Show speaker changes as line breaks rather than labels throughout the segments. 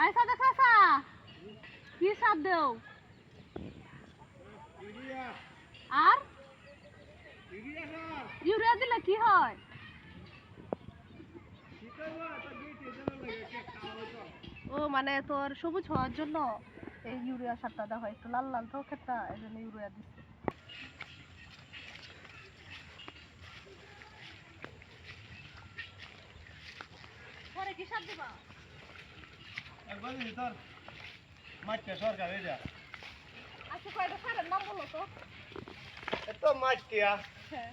I সাদা খাসা কি সাদ দেও? আর? ইউরিয়া দিলে কি হয়? ও মানে তোর সবুজ হওয়ার জন্য এই ইউরিয়া সারটা দেওয়া হয়। একটু লাল লাল তো ক্ষেতটা এই জন্য ইউরিয়া দিচ্ছে। কি সার দিবা?
সরকার এটা
আচ্ছা কয়টা সারের নাম বলো তো।
তো মাটিয়া
হ্যাঁ।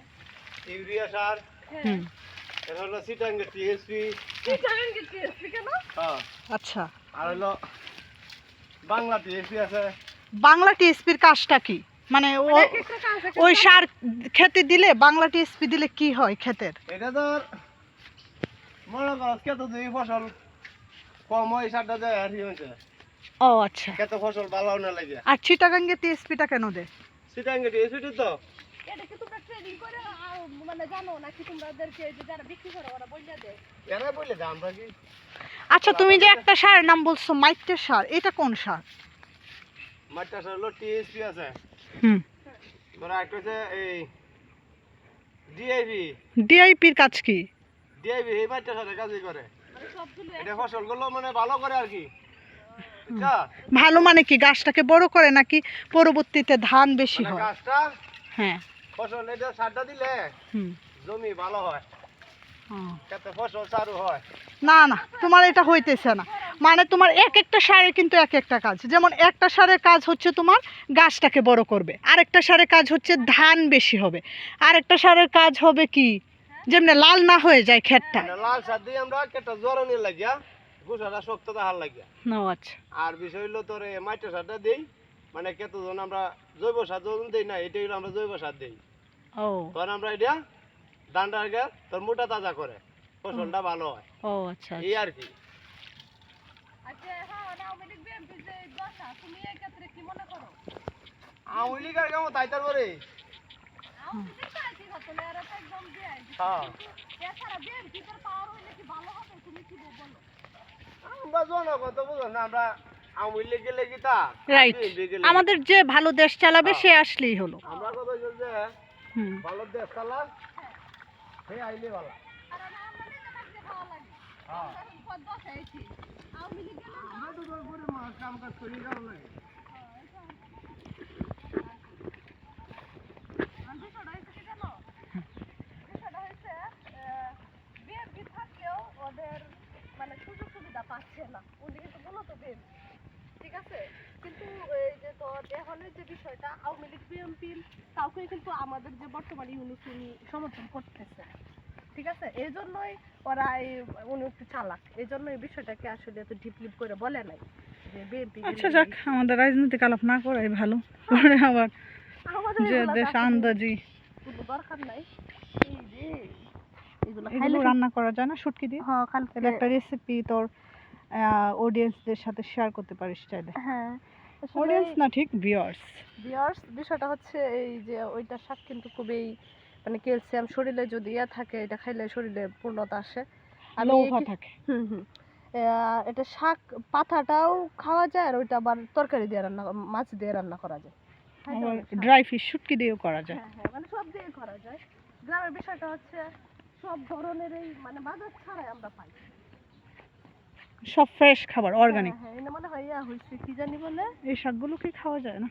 ইউরিয়া সার।
হ্যাঁ।
এটা হলো সিটাঙ্গে টিএসপি।
কি টিএসপি কেন?
হ্যাঁ।
আচ্ছা।
আর হলো বাংলা টিএসপি আছে।
বাংলা টিএসপির কাজটা কি? মানে
মানে
ওই সার খেতে দিলে বাংলা টিএসপি দিলে কি হয় ক্ষেতের
এটা ধর মনে করো কত দুই ফসল। কম হয় সারটা দেয় আর হয়েছে।
ও আচ্ছা।
কত ফসল ভালো না লাগে।
আর চিটাগাঙ্গে টিএসপিটা কেন দেয়?
সিটাঙ্গে টিএসপি তো।
এটা কি তোমরা ট্রেনিং করে মানে জানো নাকি তোমাদেরকে যারা বিক্রি করে ওরা বইলা দেয়?
এরা বলে দাম রাখি
আচ্ছা তুমি যে একটা সারের নাম বলছো মাইটের সার এটা কোন সার?
মাটিটা সার হলো টিএসপি আছে।
হুম।
একটা হচ্ছে এই ডিআইবি।
ডিআইপির কাজ কি?
ডিআইবি এই মাটিটা সাথে কাজই করে। এটা ফসলগুলো মানে ভালো করে আর কি।
ভালো মানে কি গাছটাকে বড় করে নাকি পরবর্তীতে ধান বেশি
মানে
হয়?
গাছটা
হ্যাঁ।
ফসল এটা সারটা দিলে জমি ভালো
ও।
কত ফসল হয়।
না না তোমার এটা হইতেছে না। মানে তোমার এক একটা সারে কিন্তু এক একটা কাজ। যেমন একটা সারের কাজ হচ্ছে তোমার গাছটাকে বড় করবে। আরেকটা সারের কাজ হচ্ছে ধান বেশি হবে। আরেকটা সারের কাজ হবে কি? যেমনি লাল না হয়ে যায় ক্ষেতটা।
মানে লাল সার দিয়ে আমরা কেটে জরনি লাগিয়া গুছাটা শক্ত দেখার লাগিয়া।
না আচ্ছা।
আর বিষয় হইল তোর মাটির সারটা দিই মানে কতজন আমরা জৈব সার যখন দিই না এটা হইল আমরা জৈব সার দিই।
ও।
তখন আমরা এটা ডান্ডা আগে তোর মোটা তাজা করে ফসলটা ভালো হয়।
ও আচ্ছা
এই আর কি।
আচ্ছা হ্যাঁ এই ক্ষেত্রে কি মনে করো?
কেমন তাই তার
না
না?
আমাদের যে ভালো দেশ চালাবে
হ্যাঁ।
সে আসলেই হলো।
আমরা কথা যে ভালো দেশ চালা হে আইলে ভালো।
আমরা
হ্যাঁ তো করে মা কাম কাজ করি কারণে
আর বিষয়টা হয়েছে কি জানো বিষয়টা হয়েছে বিএনপি থাকলেও ওদের মানে সুযোগ সুবিধা পাচ্ছে না উনি কিন্তু মূলত বিএনপি ঠিক আছে কিন্তু এই যে তোর এখনের যে বিষয়টা আওয়ামী লীগ বিএনপি কাউকে কিন্তু আমাদের যে বর্তমান ইউনুস উনি সমর্থন করতেছে ঠিক আছে? এই জন্যই ওরা এই উনি একটু চালাক। এই জন্য এই বিষয়টাকে আসলে এত ডিপলিপ করে বলে নাই যে বিএনপি
আচ্ছা যাক আমাদের রাজনৈতিক আলাপ না করাই ভালো। পরে আবার যে দেশ আন্দাজি।
দরকার নাই। এই যে এগুলো
রান্না করা যায় না শুটকি দিয়ে?
হ্যাঁ কালকে
একটা রেসিপি তোর অডিয়েন্সদের সাথে শেয়ার করতে পারিস চাইলে।
হ্যাঁ
অডিয়েন্স না ঠিক ভিউয়ার্স
বিয়ার্স বিষয়টা হচ্ছে এই যে ওইটা শাক কিন্তু খুবই মানে ক্যালসিয়াম শরীরে যদি ইয়ে থাকে এটা খাইলে শরীরে পূর্ণতা আসে। আমি
থাকে।
হুম হুম। এটা শাক পাতাটাও খাওয়া যায় আর ওইটা আবার তরকারি দিয়ে রান্না মাছ দিয়ে রান্না করা যায়।
ড্রাই ফিশ শুটকি দিয়েও করা যায়।
হ্যাঁ হ্যাঁ মানে সব দিয়ে করা যায়। গ্রামের বিষয়টা হচ্ছে সব ধরনের এই মানে বাজার ছাড়াই আমরা পাই।
সব ফ্রেশ খাবার অর্গানিক
হ্যাঁ, হ্যাঁ মনে হয় ইয়া হয়েছে কি জানি বলে?
এই শাকগুলো কি খাওয়া যায় না?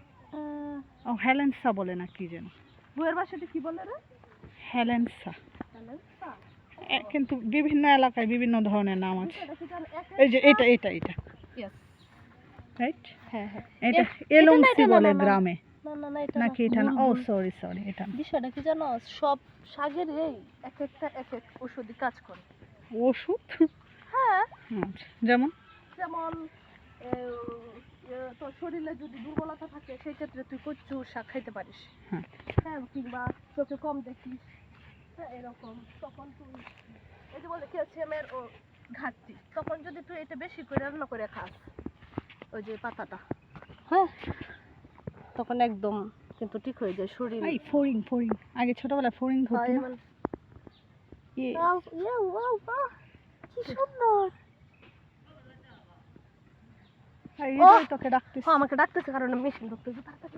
ও হেলেন্সা বলে না কি যেন।
বউয়ের বাসাতে কি বলে রে?
হেলেন্সা। কিন্তু বিভিন্ন এলাকায় বিভিন্ন ধরনের নাম আছে। এই যে এটা এটা এটা। রাইট
হ্যাঁ হ্যাঁ।
এটা এলংসি বলে। গ্রামে। নাকি এটা না? ও সরি সরি এটা
বিষয়টা কি জানো? সব শাকের এই এক একটা এক এক ওষুধি কাজ করে।
ওষুধ?
হ্যাঁ।
আচ্ছা, যেমন?
যেমন তোর শরীরে যদি দুর্বলতা থাকে সেই ক্ষেত্রে তুই কচু শাক খাইতে পারিস।
হ্যাঁ।
কিংবা চোখে কম দেখিস। হ্যাঁ এরকম। তখন তুই এই যে বলে ক্যালসিয়ামের ও ঘাটতি তখন যদি তুই এটা বেশি করে রান্না করে খাস ওই যে পাতাটা হ্যাঁ তখন একদম কিন্তু ঠিক হয়ে যায় শরীর।
এই ফড়িং ফড়িং আগে ছোটবেলায় ধরতো
হয়
না? ইয়ে,
yeah, wow, wow. কি সুন্দর
এই
ও!
যে তোকে ডাকতেছি।
আমাকে ডাকতেছে কারণ মেশিন ঢুকতেছে তাড়াতাড়ি